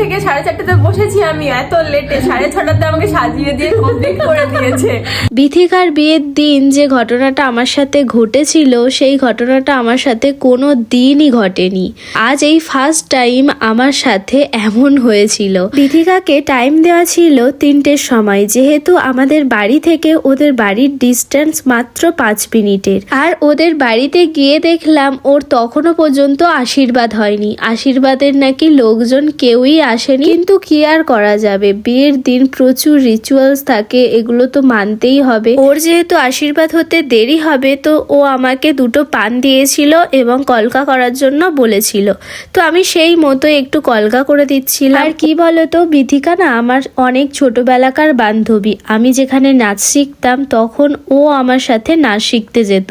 থেকে সাড়ে চারটেতে বসেছি আমি এত লেটে সাড়ে ছটাতে আমাকে সাজিয়ে দিয়ে কমপ্লিট করে দিয়েছে। বিথিকার বিয়ের দিন যে ঘটনাটা আমার সাথে ঘটেছিল, সেই ঘটনাটা আমার সাথে কোনো দিনই ঘটেনি। আজ এই ফার্স্ট টাইম আমার সাথে এমন হয়েছিল। বিথিকাকে টাইম দেওয়া ছিল তিনটের সময়, যেহেতু আমাদের বাড়ি থেকে ওদের বাড়ির ডিস্টেন্স মাত্র পাঁচ মিনিটের। আর ওদের বাড়িতে গিয়ে দেখলাম ওর তখনও পর্যন্ত আশীর্বাদ হয়নি। আশীর্বাদের নাকি লোকজন কেউই আসেনি। কিন্তু কি আর করা যাবে? বিয়ের দিন প্রচুর রিচুয়ালস থাকে, এগুলো তো মানতেই হবে। ওর যেহেতু আশীর্বাদ হতে দেরি হবে, তো ও আমাকে দুটো পান দিয়েছিল এবং কলকা করার জন্য বলেছিল। তো আমি সেই মতো একটু কলকা করে দিচ্ছিলাম। আর কি বলতো বিথিকা না আমার অনেক ছোটবেলাকার বান্ধবী। আমি যেখানে নাচ শিখতাম, তখন ও আমার সাথে নাচ শিখতে যেত।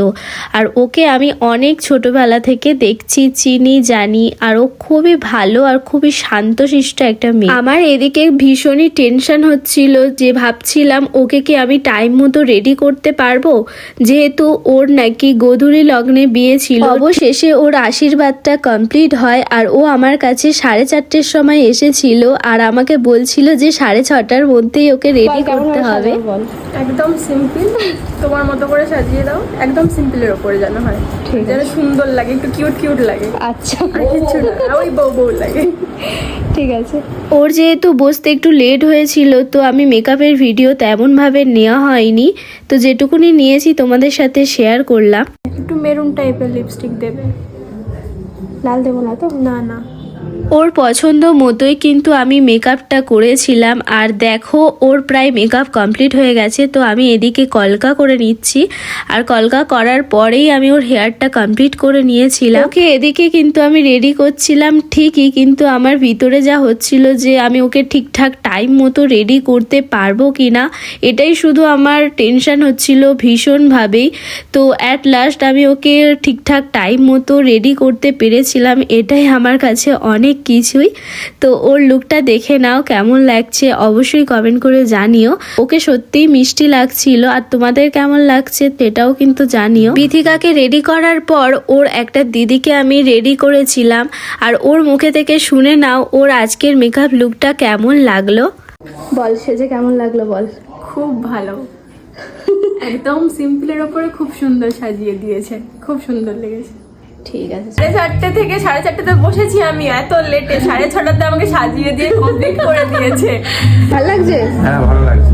আর ওকে আমি অনেক ছোটবেলা থেকে দেখছি, চিনি, জানি, আর ও খুবই ভালো আর খুবই শান্তশিষ্ট একটা মেয়ে। আমার এদিকে ভীষণই টেনশন হচ্ছিল যে ভাবছিলাম ওকে কি আমি টাইম মতো রেডি করতে পারব? যেহেতু ওর নাকি গোধূলি লগ্নে বিয়ে ছিল। অবশেষে ওর আশীর্বাদটা কমপ্লিট হয় আর ও আমার কাছে সাড়ে চারটের সময় এসেছিল আর আমাকে বলছিল যে সাড়ে ছটার মধ্যেই ওকে রেডি করতে হবে। একদম সিম্পল তোমার মতো করে সাজিয়ে দাও। একদম সিম্পলের ওপরে যেন হয়। যেন সুন্দর লাগে একটু কিউট কিউট লাগে। আচ্ছা। আর কিচ্ছু না ওই বউ বউ লাগে। ঠিক আছে। ওর যেহেতু বসতে একটু লেট হয়েছিল তো আমি মেকআপের ভিডিও তেমনভাবে নেওয়া হয়নি। তো যেটুকুনি নিয়েছি তোমাদের সাথে শেয়ার করলাম। একটু মেরুন টাইপের লিপস্টিক দেবে। লাল দেবো না তো? না না। ওর পছন্দ মতোই কিন্তু আমি মেকআপটা করেছিলাম। আর দেখো, ওর প্রায় মেকআপ কমপ্লিট হয়ে গেছে, তো আমি এদিকে কলকা করে নিচ্ছি। আর কলকা করার পরেই আমি ওর হেয়ারটা কমপ্লিট করে নিয়েছিলাম। ওকে এদিকে কিন্তু আমি রেডি করছিলাম ঠিকই, কিন্তু আমার ভিতরে যা হচ্ছিল যে আমি ওকে ঠিকঠাক টাইম মতো রেডি করতে পারব কি না এটাই শুধু আমার টেনশান হচ্ছিল ভীষণভাবেই। তো অ্যাট লাস্ট আমি ওকে ঠিকঠাক টাইম মতো রেডি করতে পেরেছিলাম, এটাই আমার কাছে অনেক কিছুই। তো ওর লুকটা দেখে নাও কেমন লাগছে, অবশ্যই কমেন্ট করে জানিও। ওকে সত্যিই মিষ্টি লাগছিল আর তোমাদের কেমন লাগছে সেটাও কিন্তু জানিও। বিথিকাকে রেডি করার পর ওর একটা দিদিকে আমি রেডি করেছিলাম। আর ওর মুখে থেকে শুনে নাও ওর আজকের মেকআপ লুকটা কেমন লাগল। বল, সেজে কেমন লাগল বল? খুব ভালো। একদম সিম্পলের ওপরে খুব সুন্দর সাজিয়ে দিয়েছে। খুব সুন্দর লেগেছে। ঠিক আছে সাড়ে চারটে থেকে সাড়ে চারটেতে বসেছি আমি এত লেটে সাড়ে ছটাতে আমাকে সাজিয়ে দিয়ে কমপ্লিট করে দিয়েছে। ভালো লাগছে? হ্যাঁ ভালো লাগছে।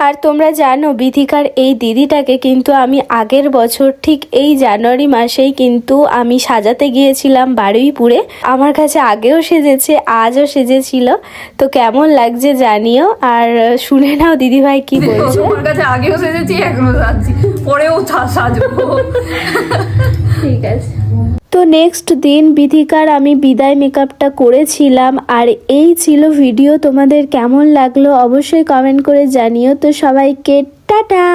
আর তোমরা জানো বিথিকার এই দিদিটাকে কিন্তু আমি আগের বছর ঠিক এই জানুয়ারি মাসেই কিন্তু আমি সাজাতে গিয়েছিলাম বারুইপুরে। আমার কাছে আগেও সেজেছে আজও সেজেছিল। তো কেমন লাগছে জানিও আর শুনে নাও দিদিভাই কি বলছে। আগেও সেজেছি এখনও সাজছি। পরেও সাজবো। ঠিক আছে। তো নেক্সট দিন বিধিকার আমি বিদায় মেকআপটা করেছিলাম, আর এই ছিল ভিডিও তোমাদের কেমন লাগল অবশ্যই কমেন্ট করে জানিও। তো সবাইকে টাটা!